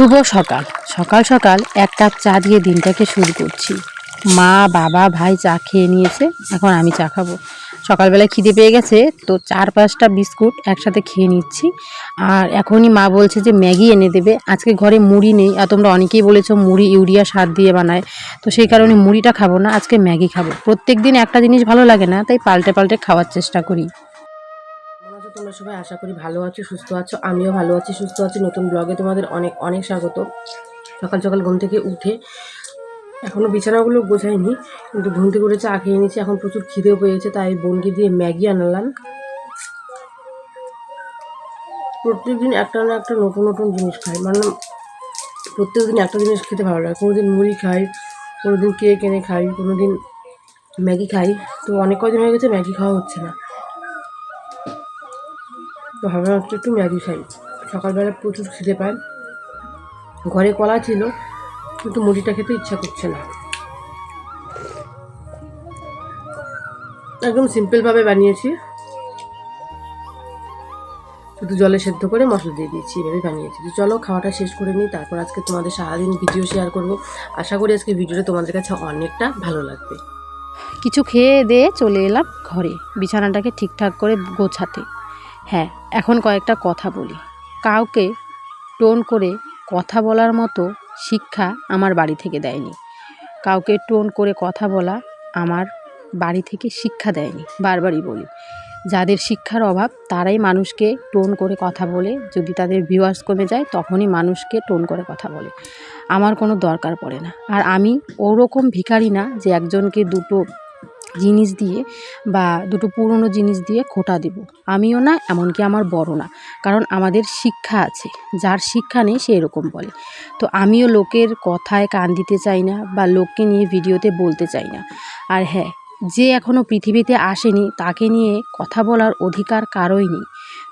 শুভ সকাল। সকাল সকাল এক কাপ চা দিয়ে দিনটাকে শুরু করছি। মা, বাবা, ভাই চা খেয়ে নিয়েছে, এখন আমি চা খাব। সকালবেলায় খিদে পেয়ে গেছে, তো চার পাঁচটা বিস্কুট একসাথে খেয়ে নিচ্ছি। আর এখনই মা বলছে যে, ম্যাগি এনে দেবে। আজকে ঘরে মুড়ি নেই। আর তোমরা অনেকেই বলেছ, মুড়ি ইউরিয়া সার দিয়ে বানায়। তো সেই কারণে মুড়িটা খাব না, আজকে ম্যাগি খাব। প্রত্যেক দিন একটা জিনিস ভালো লাগে না, তাই পাল্টে পাল্টে খাওয়ার চেষ্টা করি। তোমরা সবাই আশা করি ভালো আছো, সুস্থ আছো। আমিও ভালো আছি, সুস্থ আছি। নতুন ব্লগে তোমাদের অনেক অনেক স্বাগত। সকাল সকাল ঘুম থেকে উঠে এখনও বিছানাগুলো গোছাইনি, কিন্তু ঘুম থেকে উঠে চা খেয়ে নিয়েছি। এখন প্রচুর খিদেও পেয়েছে, তাই বোনকে দিয়ে ম্যাগি আনালাম। প্রত্যেকদিন একটা না একটা নতুন নতুন জিনিস খাই। মানে প্রত্যেকদিন একটা জিনিস খেতে ভালো লাগে। কোনো দিন মুড়ি খাই কোনো দিন কেক এনে খাই কোনো দিন ম্যাগি খাই। তো অনেক কদিন হয়ে গেছে ম্যাগি খাওয়া হচ্ছে না। তো ভাবলাম একটু একটু ম্যাগি খাই সকালবেলা প্রচুর খিদে পায়। ঘরে কলা ছিল, কিন্তু মুড়িটা খেতে ইচ্ছা করছে না। একদম সিম্পলভাবে বানিয়েছি। শুধু জলে সেদ্ধ করে মশলা দিয়ে দিয়েছি এভাবে বানিয়েছি। তো চলো খাওয়াটা শেষ করে নিই, তারপর আজকে তোমাদের সারাদিন ভিডিও শেয়ার করব। আশা করি আজকে ভিডিওটা তোমাদের কাছে অনেকটা ভালো লাগবে। কিছু খেয়ে দিয়ে চলে এলাম ঘরে। বিছানাটাকে ঠিকঠাক করে গোছাতে। হ্যাঁ এখন কয়েকটা কথা বলি। কাউকে টোন করে কথা বলার মতো শিক্ষা আমার বাড়ি থেকে দেয়নি। কাউকে টোন করে কথা বলা আমার বাড়ি থেকে শিক্ষা দেয়নি, বারবারই বলি। যাদের শিক্ষার অভাব, তারাই মানুষকে টোন করে কথা বলে। যদি তাদের ভিউয়ার্স কমে যায়, তখনই মানুষকে টোন করে কথা বলে। আমার কোনো দরকার পড়ে না। আর আমি ওরকম ভিখারি না যে একজনকে দুটো জিনিস দিয়ে বা দুটো পুরনো জিনিস দিয়ে খোটা দেব। আমিও না, এমনকি আমার বড় না। কারণ আমাদের শিক্ষা আছে, যার শিক্ষা নেই সে এরকম বলে। তো আমিও লোকের কথায় কান দিতে চাই না বা লোককে নিয়ে ভিডিওতে বলতে চাই না। আর হ্যাঁ যে এখনও পৃথিবীতে আসেনি, তাকে নিয়ে কথা বলার অধিকার কারোই নেই।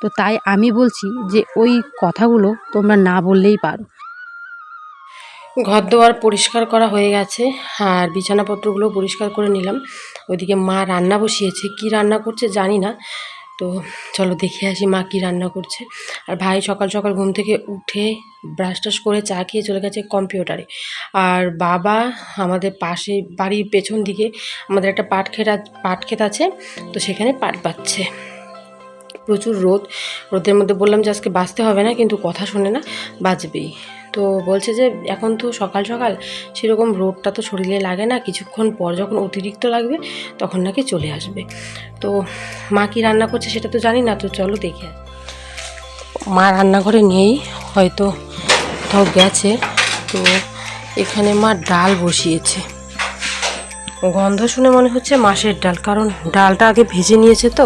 তো তাই আমি বলছি যে ওই কথাগুলো তোমরা না বললেই পারো। ঘর দোয়ার পরিষ্কার করা হয়ে গেছে আর বিছানাপত্রগুলো পরিষ্কার করে নিলাম। ওইদিকে মা রান্না বসিয়েছে, কি রান্না করছে জানি না। তো চলো দেখে আসি মা কি রান্না করছে। আর ভাই সকাল সকাল ঘুম থেকে উঠে ব্রাশ টাশ করে চা খেয়ে চলে গেছে কম্পিউটারে। আর বাবা আমাদের পাশে বাড়ির পেছন দিকে আমাদের একটা পাট আ- পাট ক্ষেত আছে, তো সেখানে পাট পাচ্ছে প্রচুর রোদ, রোদের মধ্যে বললাম যে আজকে বাঁচতে হবে না, কিন্তু কথা শোনে না বাঁচবেই। তো বলছে যে, এখন তো সকাল সকাল। সেরকম রোদটা তো শরীরে লাগে না। কিছুক্ষণ পর যখন অতিরিক্ত লাগবে, তখন নাকি চলে আসবে। তো মা কি রান্না করছে সেটা তো জানি না, তো চলো দেখে। মা রান্নাঘরে নেই, হয়তো কোথাও গেছে। তো এখানে মা ডাল বসিয়েছে। গন্ধ শুনে মনে হচ্ছে মাসের ডাল, কারণ ডালটা আগে ভেজে নিয়েছে তো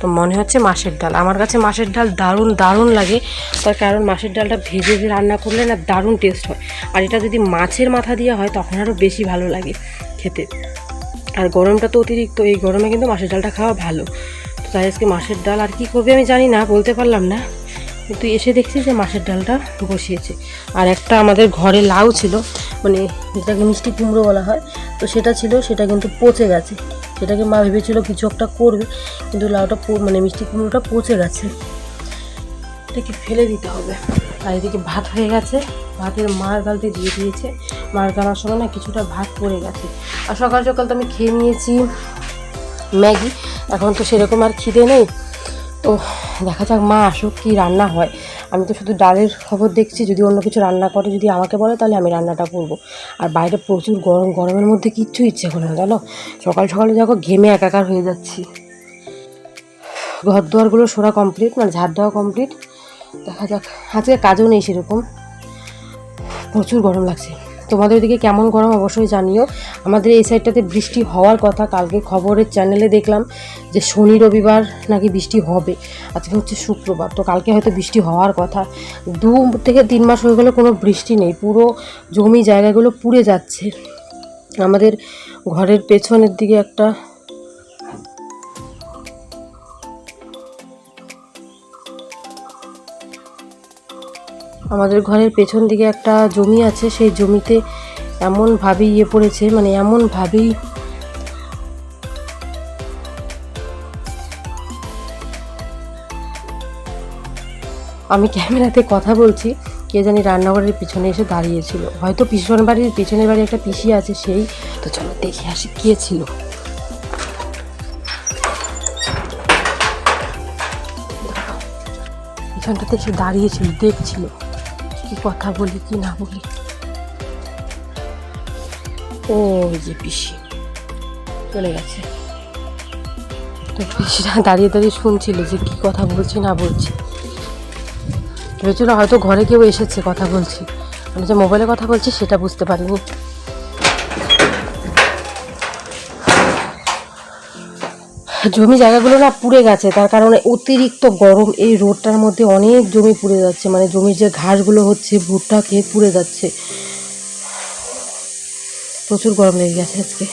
তো মনে হচ্ছে মাসের ডাল। আমার কাছে মাসের ডাল দারুণ দারুণ লাগে, তার কারণ মাসের ডালটা ভেজে রান্না করলে না দারুণ টেস্ট হয়। আর এটা যদি মাছের মাথা দিয়ে হয়, তখন আরও বেশি ভালো লাগে খেতে। আর গরমটা তো অতিরিক্ত, এই গরমে কিন্তু মাসের ডালটা খাওয়া ভালো। তো তাই আজকে মাসের ডাল আর কি করবে আমি জানি না, বলতে পারলাম না। কিন্তু এসে দেখছি যে মাছের ডালটা বসিয়েছে। আর একটা আমাদের ঘরে লাউ ছিল মানে যেটাকে মিষ্টি কুমড়ো বলা হয়, তো সেটা ছিল, সেটা কিন্তু পচে গেছে। সেটাকে মা ভেবেছিল কিছু একটা করবে, কিন্তু লাউটা মানে মিষ্টি কুমড়োটা পচে গেছে। এটাকে ফেলে দিতে হবে। আর এদিকে ভাত হয়ে গেছে। ভাতের মার গালতে দিয়ে দিয়েছে। মার গালার সময় না কিছুটা ভাত পড়ে গেছে। আর সকাল সকাল তো আমি খেয়ে নিয়েছি ম্যাগি। এখন তো সেরকম আর খিদে নেই। তো দেখা যাক মা আসুক কি রান্না হয়। আমি তো শুধু ডালের খবর দেখছি, যদি অন্য কিছু রান্না করে, যদি আমাকে বলে, তাহলে আমি রান্নাটা করব। আর বাইরে প্রচুর গরম, গরমের মধ্যে কিচ্ছু ইচ্ছে করে না, জানো? সকাল সকালে দেখো ঘেমে একাকার হয়ে যাচ্ছি। ঘর দুয়ারগুলো সরা কমপ্লিট মানে ঝাড় দেওয়া কমপ্লিট দেখা যাক, আজকে কাজও নেই সেরকম। প্রচুর গরম লাগছে। তোমাদের ওদিকে কেমন গরম অবশ্যই জানিও। আমাদের এই সাইডটাতে বৃষ্টি হওয়ার কথা, কালকে খবরের চ্যানেলে দেখলাম যে শনি রবিবার নাকি বৃষ্টি হবে, আজকে হচ্ছে শুক্রবার, তো কালকে হয়তো বৃষ্টি হওয়ার কথা। দু থেকে তিন মাস হয়ে গেলে কোনো বৃষ্টি নেই, পুরো জমি জায়গাগুলো পুড়ে যাচ্ছে। আমাদের ঘরের পেছনের দিকে একটা আমাদের ঘরের পেছন দিকে একটা জমি আছে, সেই জমিতে এমনভাবে ইয়ে পড়েছে মানে এমনভাবেই আমি ক্যামেরাতে কথা বলছি, কে জানি রান্নাঘরের পিছনে এসে দাঁড়িয়েছিল। হয়তো পিছন বাড়ির পিছনের বাড়ি একটা পিসি আছে, সেই তো চলো দেখে আসি কে ছিল। পিছনটাতে এসে দাঁড়িয়েছিল, দেখছিল। কি কথা বলি, কি না বলি? ও যে পিসি, চলে গেছে। পিসিরা দাঁড়িয়ে দাঁড়িয়ে শুনছিল যে কি কথা বলছি, না বলছি। ভেবেছিল হয়তো ঘরে কেউ এসেছে কথা বলছি। আমি যে মোবাইলে কথা বলছি, সেটা বুঝতে পারিনি। জমি জায়গাগুলো না পুড়ে গেছে, তার কারণে অতিরিক্ত গরম এই রোডটার মধ্যে অনেক জমি পুড়ে যাচ্ছে। মানে জমির যে ঘাসগুলো হচ্ছে, ভুট্টা খেয়ে পুড়ে যাচ্ছে। প্রচুর গরম লেগে গেছে আজকে।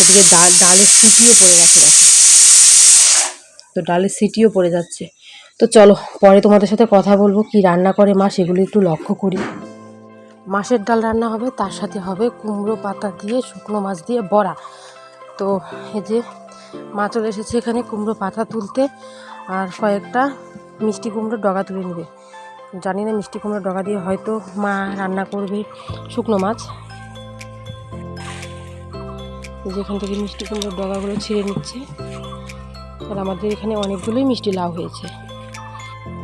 এদিকে ডাল, ডালের সিটিও পড়ে গেছে দেখো। তো ডালের সিটিও পড়ে যাচ্ছে। তো চলো, পরে তোমাদের সাথে কথা বলব, কি রান্না করে মা সেগুলো একটু লক্ষ্য করি। মাছের ডাল রান্না হবে, তার সাথে হবে কুমড়ো পাতা দিয়ে শুকনো মাছ দিয়ে বড়া। তো এই যে মা চলে এসেছে এখানে কুমড়ো পাতা তুলতে আর কয়েকটা মিষ্টি কুমড়োর ডগা তুলে নেবে। জানি না মিষ্টি কুমড়োর ডগা দিয়ে হয়তো মা রান্না করবে শুকনো মাছ। যেখান থেকে মিষ্টি কুমড়োর ডগাগুলো ছিঁড়ে নিচ্ছে। আর আমাদের এখানে অনেকগুলোই মিষ্টি লাউ হয়েছে।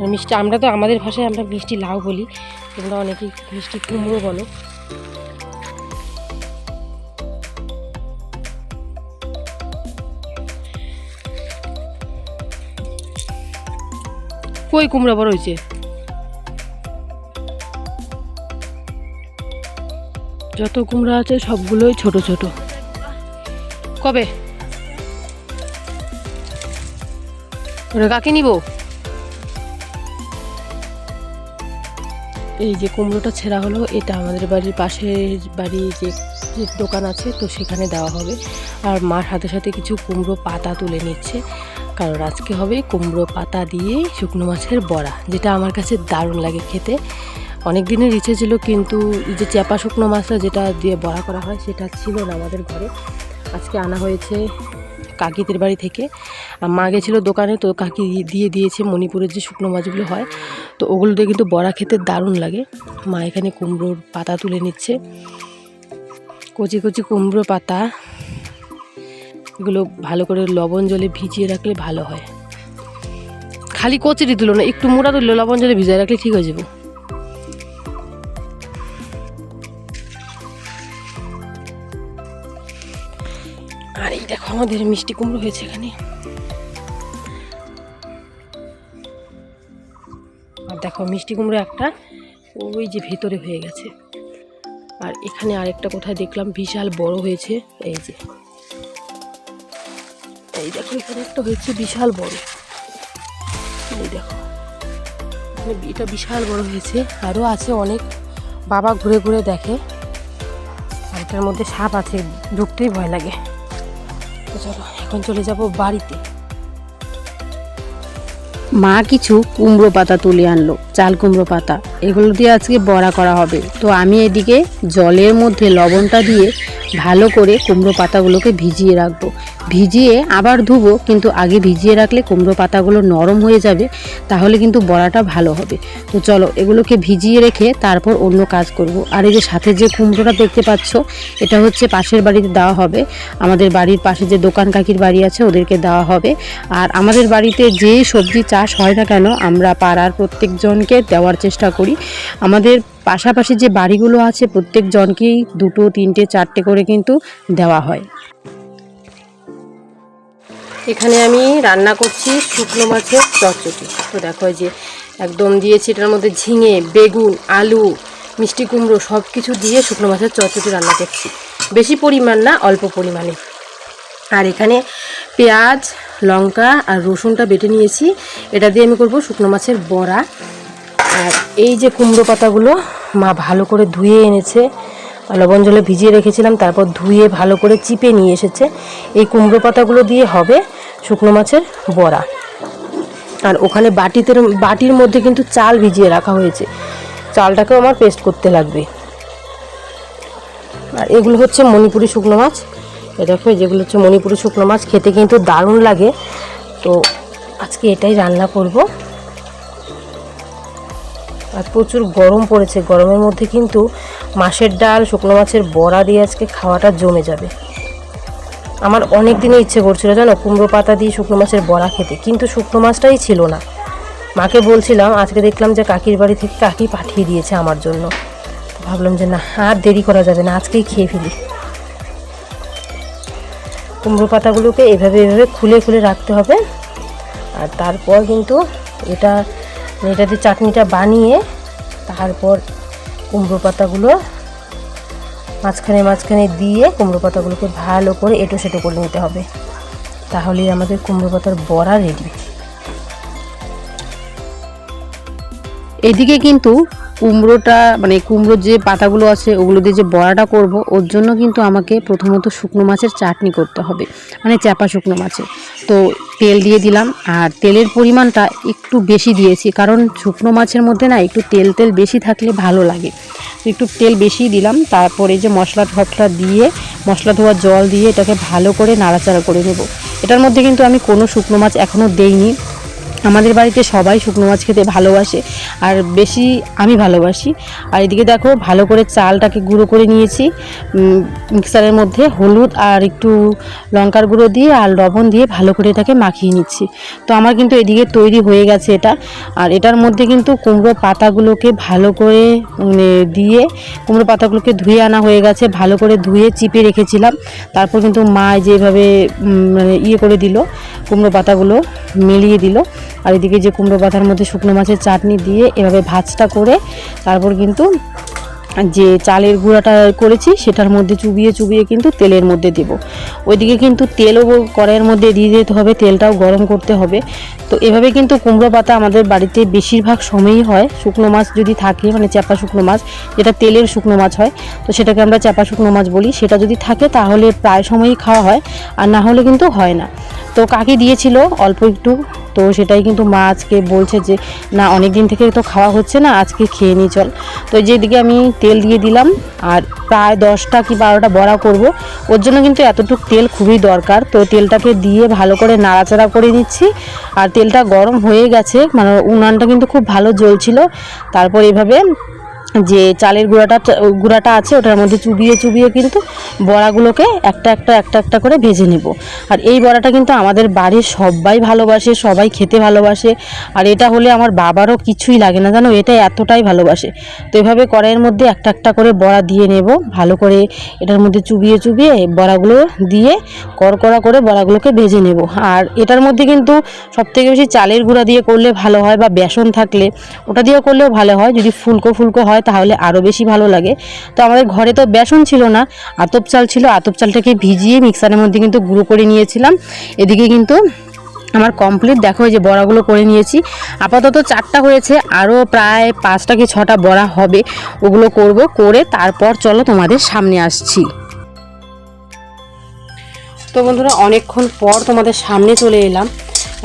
আর মিষ্টি, আমরা তো আমাদের ভাষায় আমরা মিষ্টি লাউ বলি, তোমরা অনেকেই মিষ্টি কুমড়ো বলো। কই কুমড়া বড় হয়েছে? যত কুমড়া আছে সবগুলোই ছোট ছোট। কবে? ওরা কাকে নিব? এই যে কুমড়োটা ছেঁড়া হলো, এটা আমাদের বাড়ির পাশের বাড়ি যে দোকান আছে, তো সেখানে দেওয়া হবে। আর মার সাথে সাথে কিছু কুমড়ো পাতা তুলে নিচ্ছে। কারণ আজকে হবে কুমড়ো পাতা দিয়ে শুকনো মাছের বড়া, যেটা আমার কাছে দারুণ লাগে খেতে। অনেক দিনের ইচ্ছে ছিল কিন্তু যে চ্যাপা শুকনো মাছটা যেটা দিয়ে বড়া করা হয়, সেটা ছিল না আমাদের ঘরে। আজকে আনা হয়েছে কাকিদের বাড়ি থেকে। মা গেছিল দোকানে, তো কাকি দিয়ে দিয়েছে মণিপুরের যে শুকনো মাছগুলো হয়। তো ওগুলো দিয়ে কিন্তু বড়া খেতে দারুণ লাগে। মা এখানে কুমড়োর পাতা তুলে নিচ্ছে। কচি কচি কুমড়ো পাতা এগুলো ভালো করে লবণ জলে ভিজিয়ে রাখলে ভালো হয়। খালি কচুরি তুলো না, একটু মোড়া তুললে লবণ জলে ভিজিয়ে রাখলে ঠিক হয়ে যাবে। আর এই দেখো আমাদের মিষ্টি কুমড়ো হয়েছে এখানে। আর দেখো মিষ্টি কুমড়ো একটা ওই যে ভেতরে হয়ে গেছে। আর এখানে আরেকটা কোথায় দেখলাম, বিশাল বড় হয়েছে, এই যে। এই দেখো, এখানে একটা হয়েছে বিশাল বড়। এই দেখো এটা বিশাল বড় হয়েছে। আরও আছে অনেক। বাবা ঘুরে ঘুরে দেখে। আর এটার মধ্যে সাপ আছে, ঢুকতেই ভয় লাগে। তো চলো, এখন চলে যাব বাড়িতে। মা কিছু কুমড়ো পাতা তুলে আনলো, চাল কুমড়ো পাতা। এগুলো দিয়ে আজকে বড়া করা হবে। তো আমি এদিকে জলের মধ্যে লবণটা দিয়ে ভালো করে কুমড়ো পাতাগুলোকে ভিজিয়ে রাখব। ভিজিয়ে আবার ধুবো, কিন্তু আগে ভিজিয়ে রাখলে কুমড়ো পাতাগুলো নরম হয়ে যাবে, তাহলে কিন্তু বড়াটা ভালো হবে। তো চলো এগুলোকে ভিজিয়ে রেখে তারপর অন্য কাজ করব। আর এই যে সাথে যে কুমড়োটা দেখতে পাচ্ছ, এটা হচ্ছে পাশের বাড়িতে দেওয়া হবে। আমাদের বাড়ির পাশে যে দোকান কাকির বাড়ি আছে, ওদেরকে দেওয়া হবে। আর আমাদের বাড়িতে যে সবজি চাষ হয় না কেন, আমরা পাড়ার প্রত্যেকজনকে দেওয়ার চেষ্টা করি। আমাদের পাশাপাশি যে বাড়িগুলো আছে প্রত্যেকজনকেই দুটো, তিনটে, চারটে করে কিন্তু দেওয়া হয়। এখানে আমি রান্না করছি শুকনো মাছের চটচটি তো দেখো যে একদম দিয়েছি এটার মধ্যে ঝিঙে, বেগুন, আলু, মিষ্টি কুমড়ো সব কিছু দিয়ে শুকনো মাছের চটচটি রান্না করছি। বেশি পরিমাণ না, অল্প পরিমাণে। আর এখানে পেঁয়াজ, লঙ্কা আর রসুনটা বেটে নিয়েছি। এটা দিয়ে আমি করব শুকনো মাছের বড়া। আর এই যে কুমড়ো পাতাগুলো মা ভালো করে ধুয়ে এনেছে লবণ জলে ভিজিয়ে রেখেছিলাম, তারপর ধুয়ে ভালো করে চিপে নিয়ে এসেছে। এই কুমড়ো পাতাগুলো দিয়ে হবে শুকনো মাছের বড়া। আর ওখানে বাটিতে বাটির মধ্যে কিন্তু চাল ভিজিয়ে রাখা হয়েছে। চালটাকেও আমার পেস্ট করতে লাগবে। আর এগুলো হচ্ছে মণিপুরি শুকনো মাছ। এ দেখো যেগুলো হচ্ছে মণিপুরি শুকনো মাছ, খেতে কিন্তু দারুণ লাগে। তো আজকে এটাই রান্না করব। আর প্রচুর গরম পড়েছে। গরমের মধ্যে কিন্তু মাছের ডাল, শুকনো মাছের বড়া দিয়ে আজকে খাওয়াটা জমে যাবে। আমার অনেক দিনে ইচ্ছে করছিল জানো, কুমড়ো পাতা দিয়ে শুকনো মাছের বড়া খেতে, কিন্তু শুকনো মাছটাই ছিল না। মাকে বলছিলাম, আজকে দেখলাম যে কাকির বাড়ি থেকে কাকি পাঠিয়ে দিয়েছে আমার জন্য। ভাবলাম যে না, আর দেরি করা যাবে না, আজকেই খেয়ে ফেলি। কুমড়ো পাতাগুলোকে এভাবে এভাবে খুলে খুলে রাখতে হবে। আর তারপর কিন্তু এটা এটা দিয়ে চাটনিটা বানিয়ে তারপর কুমড়ো পাতাগুলো মাঝখানে মাঝখানে দিয়ে কুমড়ো পাতাগুলোকে ভালো করে এটো সেটো করে নিতে হবে। তাহলেই আমাদের কুমড়ো পাতার বড়া রেডি এদিকে কিন্তু কুমড়োটা মানে কুমড়োর যে পাতাগুলো আছে, ওগুলো দিয়ে যে বড়াটা করব, ওর জন্য কিন্তু আমাকে প্রথমত শুকনো মাছের চাটনি করতে হবে মানে চাপা শুকনো মাছের। তো তেল দিয়ে দিলাম, আর তেলের পরিমাণটা একটু বেশি দিয়েছি, কারণ শুকনো মাছের মধ্যে না একটু তেল তেল বেশি থাকলে ভালো লাগে। একটু তেল বেশি দিলাম, তারপরে যে মশলা টশলা দিয়ে, মশলা ধোয়া জল দিয়ে এটাকে ভালো করে নাড়াচাড়া করে নেব। এটার মধ্যে কিন্তু আমি কোনো শুকনো মাছ এখনও দেইনি। আমাদের বাড়িতে সবাই শুকনো মাছ খেতে ভালোবাসে। আর বেশি আমি ভালোবাসি। আর এদিকে দেখো, ভালো করে চালটাকে গুঁড়ো করে নিয়েছি। মিক্সারের মধ্যে হলুদ আর একটু লঙ্কার গুঁড়ো দিয়ে আর লবণ দিয়ে ভালো করে এটাকে মাখিয়ে নিচ্ছি। তো আমার কিন্তু এদিকে তৈরি হয়ে গেছে এটা। আর এটার মধ্যে কিন্তু কুমড়ো পাতাগুলোকে ভালো করে মানে দিয়ে কুমড়ো পাতাগুলোকে ধুয়ে আনা হয়ে গেছে, ভালো করে ধুয়ে চিপে রেখেছিলাম। তারপর কিন্তু মা যেভাবে মানে ইয়ে করে দিল, কুমড়ো পাতাগুলো মিলিয়ে দিল। আর এদিকে যে কুমড়ো পাতার মধ্যে শুকনো মাছের চাটনি দিয়ে এভাবে ভাজটা করে তারপর কিন্তু যে চালের গুঁড়াটা করেছি সেটার মধ্যে চুবিয়ে চুবিয়ে কিন্তু তেলের মধ্যে দেব। ওইদিকে কিন্তু তেলও কড়াইয়ের মধ্যে দিয়ে দিতে হবে, তেলটাও গরম করতে হবে। তো এভাবে কিন্তু কুমড়ো পাতা আমাদের বাড়িতে বেশিরভাগ সময়ই হয়। শুকনো মাছ যদি থাকে মানে চাপা শুকনো মাছ, যেটা তেলের শুকনো মাছ হয়, তো সেটাকে আমরা চাপা শুকনো মাছ বলি। সেটা যদি থাকে তাহলে প্রায় সময়ই খাওয়া হয়, আর না হলে কিন্তু হয় না। তো কাকি দিয়েছিল, অল্প একটু। তো সেটাই কিন্তু মা আজকে বলছে যে, না অনেক দিন থেকে তো খাওয়া হচ্ছে না, আজকে খেয়ে নিই চল। তো যেদিকে আমি তেল দিয়ে দিলাম, আর প্রায় দশটা কি বারোটা বড়া করব। ওর জন্য কিন্তু এতটুকু তেল খুবই দরকার। তো তেলটাকে দিয়ে ভালো করে নাড়াচাড়া করে নিচ্ছি। আর তেলটা গরম হয়ে গেছে মানে উনানটা কিন্তু খুব ভালো জ্বলছিল। তারপর এভাবে যে চালের গুঁড়াটা গুঁড়াটা আছে, ওটার মধ্যে চুবিয়ে চুবিয়ে কিন্তু বড়াগুলোকে একটা একটা একটা একটা করে ভেজে নেব। আর এই বড়াটা কিন্তু আমাদের বাড়ির সবাই ভালোবাসে, সবাই খেতে ভালোবাসে। আর এটা হলে আমার বাবারও কিছুই লাগে না, জানো? এটা এতটাই ভালোবাসে। তো এভাবে কড়াইয়ের মধ্যে একটা একটা করে বড়া দিয়ে নেব, ভালো করে এটার মধ্যে চুবিয়ে চুবিয়ে বড়াগুলো দিয়ে কড়কড়া করে বড়াগুলোকে ভেজে নেব। আর এটার মধ্যে কিন্তু সবথেকে বেশি চালের গুঁড়া দিয়ে করলে ভালো হয় বা বেসন থাকলে, ওটা দিয়েও করলেও ভালো হয়। যদি ফুলকো ফুলকো হয় তাহলে আরও বেশি ভালো লাগে। তো আমাদের ঘরে তো বেসন ছিল না, আতপ চাল ছিল, আতপ চালটাকে ভিজিয়ে মিক্সারের মধ্যে কিন্তু গুঁড়ো করে নিয়েছিলাম। এদিকে কিন্তু আমার কমপ্লিট দেখো এই যে বড়াগুলো করে নিয়েছি। আপাতত চারটা হয়েছে আরও প্রায় পাঁচটা কি ছটা বড়া হবে, ওগুলো করব, করে তারপর চলো তোমাদের সামনে আসছি। তো বন্ধুরা, অনেকক্ষণ পর তোমাদের সামনে চলে এলাম।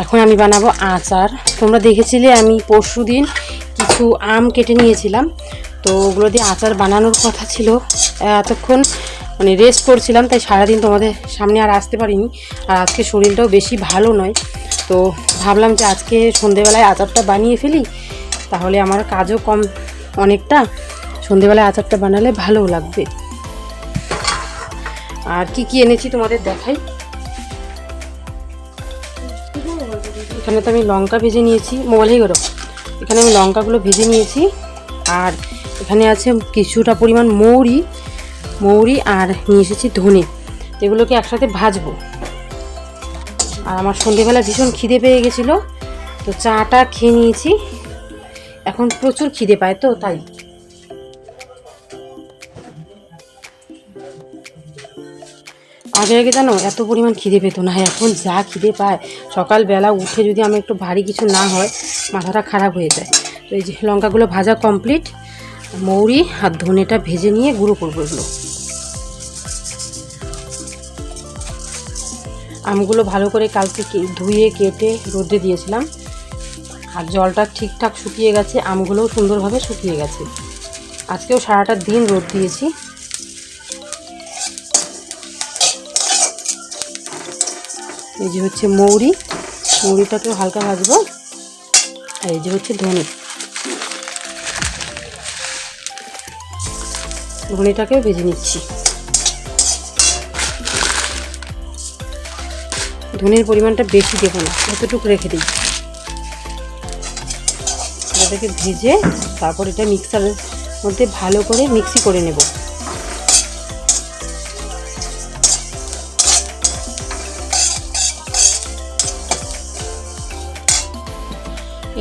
এখন আমি বানাবো আচার। তোমরা দেখেছিলে আমি পরশু দিন কিছু আম কেটে নিয়েছিলাম। তো ওগুলো দিয়ে আচার বানানোর কথা ছিল। এতক্ষণ মানে রেস্ট করছিলাম, তাই সারাদিন তোমাদের সামনে আর আসতে পারিনি। আর আজকে শরীরটাও বেশি ভালো নয়। তো ভাবলাম যে আজকে সন্ধেবেলায় আচারটা বানিয়ে ফেলি। তাহলে আমার কাজও কম অনেকটা। সন্ধেবেলায় আচারটা বানালে ভালোও লাগবে। আর কি কি এনেছি তোমাদের দেখাই। এখানে তো আমি লঙ্কা ভেজে নিয়েছি মোবাইল গেল এখানে আমি লঙ্কাগুলো ভেজে নিয়েছি। আর এখানে আছে কিছুটা পরিমাণ মৌরি মৌরি আর নিয়ে এসেছি ধনে। এগুলোকে একসাথে ভাজবো। আর আমার সন্ধেবেলা ভীষণ খিদে পেয়ে গেছিল, তো চাটা খেয়ে নিয়েছি। এখন প্রচুর খিদে পায় তো, তাই। আগে আগে জানো, এত পরিমাণ খিদে পেতো না, এখন যা খিদে পায়, সকালবেলা উঠে যদি আমি একটু ভারী কিছু না হয়, মাথাটা খারাপ হয়ে যায়। তো এই যে লঙ্কাগুলো ভাজা কমপ্লিট মৌরি আর ধনেটা ভেজে নিয়ে গুঁড়ো করব এগুলো। আমগুলো ভালো করে কালকে ধুয়ে, কেটে রোদে দিয়েছিলাম। আর জলটা ঠিকঠাক শুকিয়ে গেছে, আমগুলোও সুন্দরভাবে শুকিয়ে গেছে। আজকেও সারাটা দিন রোদ দিয়েছি। এই যে হচ্ছে মৌরি, মৌরিটাকেও হালকা ভাজবো। আর এই যে হচ্ছে ধনে। ধনেটাকেও ভেজে নিচ্ছি। ধনের পরিমাণটা বেশি দেবো না, এতটুকু রেখে দিই। এটাকে ভেজে তারপর এটা মিক্সারের মধ্যে ভালো করে মিক্সি করে নেব।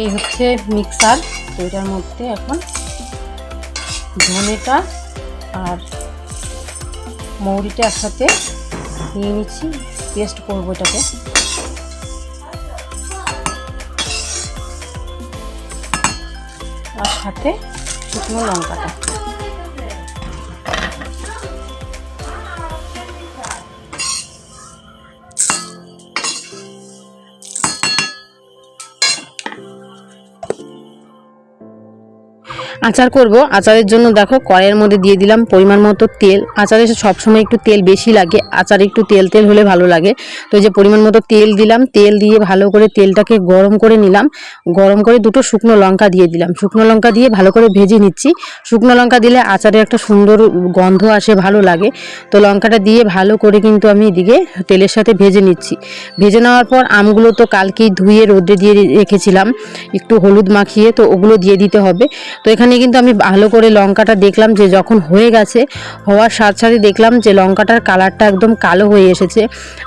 এই হচ্ছে মিক্সার, তো এটার মধ্যে এখন ধনেটা আর মৌরিটা একসাথে নিয়ে নিচ্ছি পেস্ট করব এটাকে। আর সাথে শুকনো লঙ্কাটা। আচার করব। আচারের জন্য দেখো কড়াইয়ের মধ্যে দিয়ে দিলাম পরিমাণ মতো তেল। আচারে সবসময় একটু তেল বেশি লাগে। আচারে একটু তেল তেল হলে ভালো লাগে। তো যে পরিমাণ মতো তেল দিলাম, তেল দিয়ে ভালো করে তেলটাকে গরম করে নিলাম। গরম করে দুটো শুকনো লঙ্কা দিয়ে দিলাম। শুকনো লঙ্কা দিয়ে ভালো করে ভেজে নিচ্ছি। শুকনো লঙ্কা দিলে আচারে একটা সুন্দর গন্ধ আসে, ভালো লাগে। তো লঙ্কাটা দিয়ে ভালো করে কিন্তু আমি এদিকে তেলের সাথে ভেজে নিচ্ছি। ভেজে নেওয়ার পর আমগুলো তো কালকেই ধুয়ে রোদে দিয়ে রেখেছিলাম। একটু হলুদ মাখিয়ে তো ওগুলো দিয়ে দিতে হবে। তো এখানে কিন্তু আমি ভালো করে লঙ্কাটা দেখলাম যে যখন হয়ে গেছে, হওয়ার সাথে সাথে দেখলাম যে লঙ্কাটার কালারটা একদম কালো হয়ে এসেছে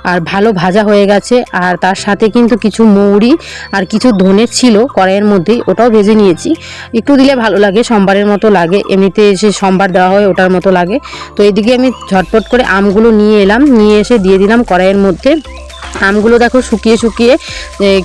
আর ভালো ভাজা হয়ে গেছে আর তার সাথে কিন্তু কিছু মৌরি আর কিছু ধনে ছিল কড়াইয়ের মধ্যেই, ওটাও ভেজে নিয়েছি। একটু দিলে ভালো লাগে, সম্বারের মতো লাগে, এমনিতে এসে সম্বার দেওয়া হয়, ওটার মতো লাগে। তো এদিকে আমি ঝটপট করে আমগুলো নিয়ে এলাম, নিয়ে এসে দিয়ে দিলাম কড়াইয়ের মধ্যে। আমগুলো দেখো শুকিয়ে শুকিয়ে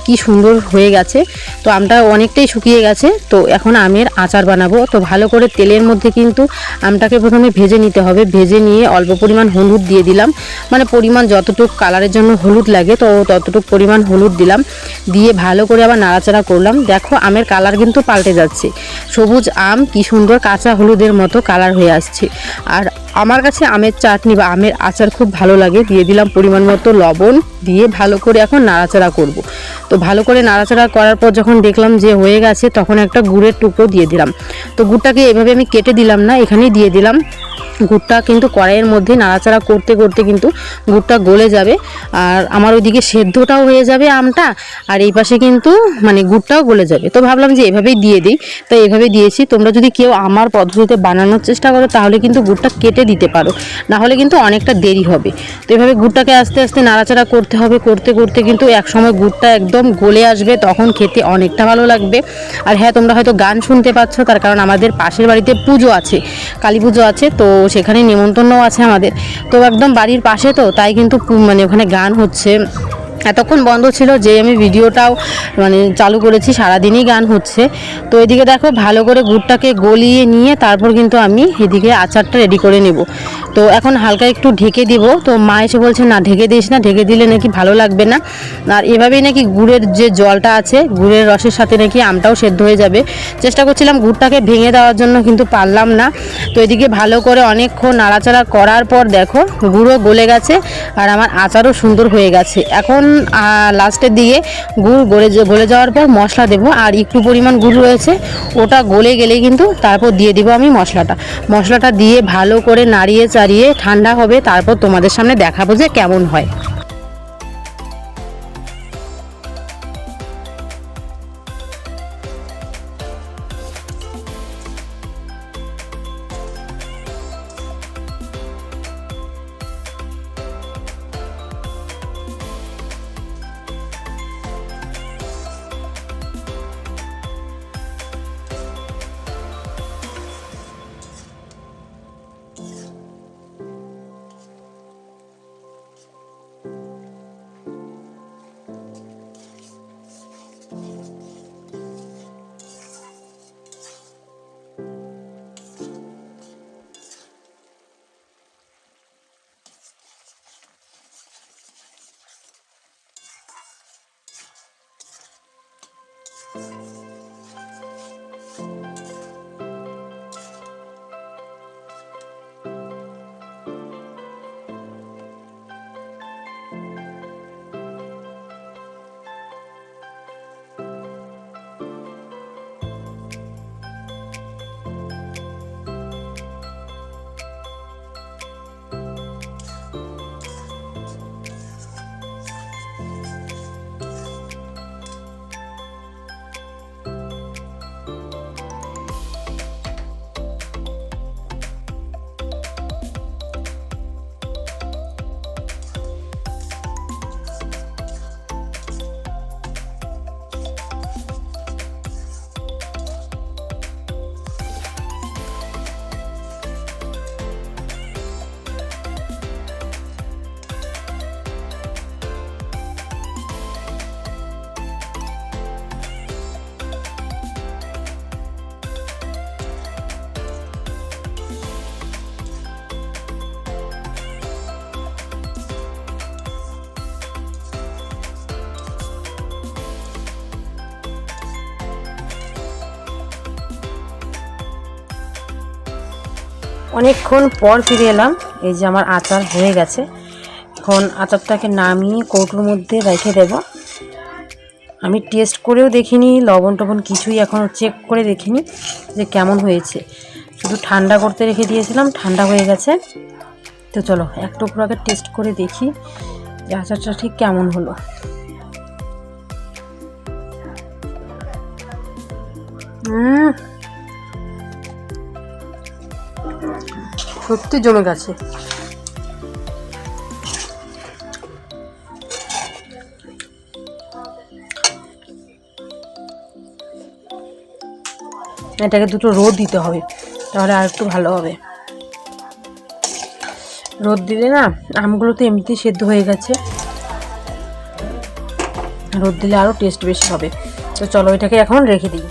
কি সুন্দর হয়ে গেছে। তো আমটা অনেকটাই শুকিয়ে গেছে। তো এখন আমের আচার বানাবো। তো ভালো করে তেলের মধ্যে কিন্তু আমটাকে প্রথমে ভেজে নিতে হবে। ভেজে নিয়ে অল্প পরিমাণ হলুদ দিয়ে দিলাম। মানে পরিমাণ যতটুকু কালারের জন্য হলুদ লাগে, তো ততটুকু পরিমাণ হলুদ দিলাম। দিয়ে ভালো করে আবার নাড়াচাড়া করলাম। দেখো আমের কালার কিন্তু পাল্টে যাচ্ছে। সবুজ আম কি সুন্দর কাঁচা হলুদের মতো কালার হয়ে আসছে। আর আমার কাছে আমের চাটনি বা আমের আচার খুব ভালো লাগে। দিয়ে দিলাম পরিমাণ মতো লবণ দিয়ে ভালো করে এখন নাড়াচাড়া করব। তো ভালো করে নাড়াচাড়া করার পর যখন দেখলাম যে হয়ে গেছে, তখন একটা গুড়ের টুকরো দিয়ে দিলাম। তো গুড়টাকে এভাবে আমি কেটে দিলাম না, এখানেই দিয়ে দিলাম। গুড়টা কিন্তু কড়াইয়ের মধ্যে নাড়াচাড়া করতে করতে কিন্তু গুড়টা গলে যাবে। আর আমার ওইদিকে সেদ্ধটাও হয়ে যাবে আমটা, আর এই পাশে কিন্তু মানে গুড়টাও গলে যাবে। তো ভাবলাম যে এভাবেই দিয়ে দিই। তো এভাবে দিয়েছি, তোমরা যদি কেউ আমার পদ্ধতিতে বানানোর চেষ্টা করো, তাহলে কিন্তু গুড়টা কেটে দিতে পারো। না হলে কিন্তু অনেকটা দেরি হবে। তো এভাবে গুড়টাকে আস্তে আস্তে নাড়াচাড়া করতে হবে, করতে করতে কিন্তু এক সময় গুড়টা একদম গলে আসবে, তখন খেতে অনেকটা ভালো লাগবে। আর হ্যাঁ তোমরা হয়তো গান শুনতে পাচ্ছ, তার কারণ আমাদের পাশের বাড়িতে পুজো আছে, কালী পুজো আছে, তো সেখানে নেমন্তন্নও আছে আমাদের। তো একদম বাড়ির পাশে তো, তাই কিন্তু মানে ওখানে গান হচ্ছে। এতক্ষণ বন্ধ ছিল যে আমি ভিডিওটাও মানে চালু করেছি, সারাদিনই গান হচ্ছে। তো এদিকে দেখো ভালো করে গুড়টাকে গলিয়ে নিয়ে তারপর কিন্তু আমি এদিকে আচারটা রেডি করে নেব। তো এখন হালকা একটু ঢেকে দিব। তো মা এসে বলছে, না, ঢেকে দিস না, ঢেকে দিলে নাকি ভালো লাগবে না। আর এভাবেই নাকি গুড়ের যে জলটা আছে, গুড়ের রসের সাথে নাকি আমটাও সেদ্ধ হয়ে যাবে। চেষ্টা করছিলাম গুড়টাকে ভেঙে দেওয়ার জন্য, কিন্তু পারলাম না। তো এদিকে ভালো করে অনেকক্ষণ নাড়াচাড়া করার পর দেখো গুঁড়ো গলে গেছে আর আমার আচারও সুন্দর হয়ে গেছে। এখন লাস্টের দিকে গুড় গলে গলে যাওয়ার পর মশলা দেবো। আর একটু পরিমাণ গুড় রয়েছে, ওটা গলে গেলেই কিন্তু তারপর দিয়ে দিব আমি মশলাটা। মশলাটা দিয়ে ভালো করে নাড়িয়ে চাড়িয়ে ঠান্ডা হবে তারপর তোমাদের সামনে দেখাবো যে কেমন হয়। অনেকক্ষণ পর ফিরে এলাম। এই যে আমার আচার হয়ে গেছে। এখন আচারটাকে নামিয়ে কৌটোর মধ্যে রেখে দেব। আমি টেস্ট করেও দেখিনি লবণ টবণ কিছুই এখনও চেক করে দেখিনি যে কেমন হয়েছে। শুধু ঠান্ডা করতে রেখে দিয়েছিলাম ঠান্ডা হয়ে গেছে। তো চলো এক টুকরো আগে টেস্ট করে দেখি যে আচারটা ঠিক কেমন হলো। উম, সত্যি জমে গেছে। এটাকে দুটো রোদ দিতে হবে, তাহলে আর একটু ভালো হবে। রোদ দিলে না, আমগুলো তো এমনিতেই সেদ্ধ হয়ে গেছে। রোদ দিলে আরও টেস্ট বেশি হবে। তো চলো এটাকে এখন রেখে দিই।